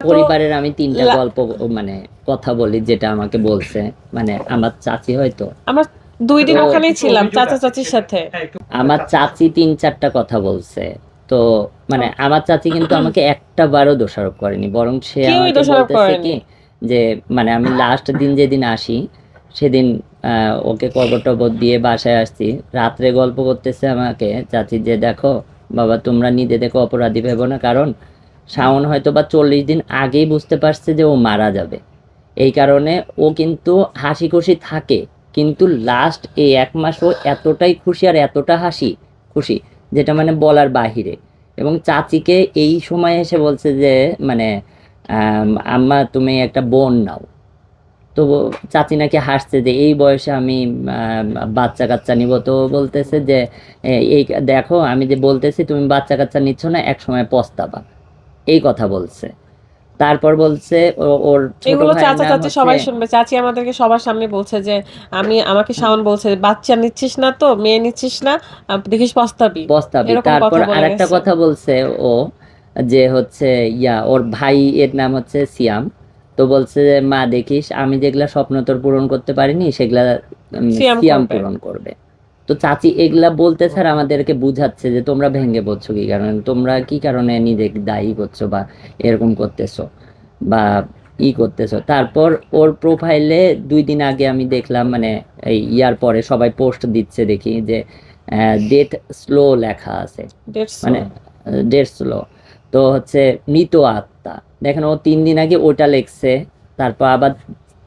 পরিবারের আমি তিনটা গল্প মানে কথা বলি যেটা আমাকে বলছে। মানে আমার চাচি হয়তো। আমরা দুই দিন ওখানেই ছিলাম চাচা চাচির সাথে। আমার চাচি তিন চারটা কথা বলছে। তো মানে আমার চাচি কিন্তু আমাকে একটা বারও দোষারোপ করেনি বরং সে কেউই আমাকে দোষারোপ বলতেছে করেনি। কি যে মানে আমি লাস্ট দিন যেদিন আসি সেদিন আহ, ওকে কবর টবর দিয়ে বাসায় আসছি। রাত্রে গল্প করতেছে আমাকে চাচি যে দেখো বাবা তোমরা নিজে দেখো অপরাধী ভেবো না কারণ শাওন হয়তো বা চল্লিশ দিন আগেই বুঝতে পারছে যে ও মারা যাবে। এই কারণে ও কিন্তু হাসি খুশি থাকে কিন্তু লাস্ট এই এক মাস ও এতটাই খুশি আর এতটা হাসি খুশি যেটা মানে বলার বাহিরে। এবং চাচিকে এই সময় এসে বলছে যে মানে আম, আম্মা তুমি একটা বোন নাও। তো চাচি নাকি হাসছে যে এই বয়সে আমি বাচ্চা কাচ্চা নিব। তো বলতেছে যে এই দেখো আমি যে বলতেছি তুমি বাচ্চা কাচ্চা নিচ্ছ না এক সময় পস্তাবা। এই কথা বলছে। তারপর বলছে ওর এগুলো চাচা চাচি সবাই শুনবে। চাচি আমাদেরকে সবার সামনে বলছে যে আমি আমাকে শাওন বলছে বাচ্চা নিচ্ছিস না তো মেয়ে নিচ্ছিস না দেখিস পস্তাবি। এরকম তারপর আরেকটা কথা বলছে ও যে হচ্ছে ইয়া ওর ভাই এর নাম হচ্ছে সিয়াম। তো বলছে যে মা দেখিস আমি যেগুলা স্বপ্ন তোর পূরণ করতে পারিনি সেগুলা সিয়াম পূরণ করবে। তো চাচি এগুলা বলতে স্যার আমাদেরকে বুঝাচ্ছে যে তোমরা ভেঙে পড়ছো কি কারণে? তোমরা কি কারণে নিজে দায়ী করছ বা এরকম করতেছো বা ই করতেছো? তারপর ওর প্রোফাইলে দুই দিন আগে আমি দেখলাম মানে এই ইয়ার পরে সবাই পোস্ট দিচ্ছে দেখি যে ডেট স্লো লেখা আছে। মানে ডেট স্লো তো হচ্ছে মৃত আত্মা। দেখেন ও তিন দিন আগে ওটা লিখছে তারপর আবার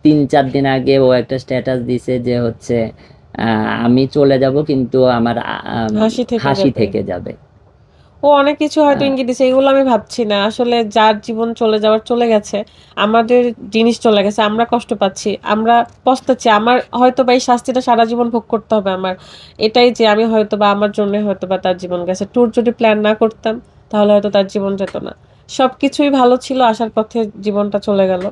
তিন চার দিন আগে ও একটা স্ট্যাটাস দিছে যে হচ্ছে আমি চলে যাব কিন্তু আমার হাসি থেকে যাবে। ও অনেক কিছু হয়তো হ্যাঁ। ইঙ্গিত দিছে এগুলো আমি ভাবছি না। আসলে যার জীবন চলে যাওয়ার চলে গেছে আমাদের জিনিস চলে গেছে আমরা কষ্ট পাচ্ছি আমরা পস্তাচ্ছি। আমার হয়তো বা এই শাস্তিটা সারা জীবন ভোগ করতে হবে আমার। এটাই যে আমি হয়তো বা আমার জন্য হয়তো বা তার জীবন গেছে। ট্যুর যদি প্ল্যান না করতাম তাহলে হয়তো তার জীবন যেত না। সবকিছুই ভালো ছিল আসার পথে জীবনটা চলে গেল।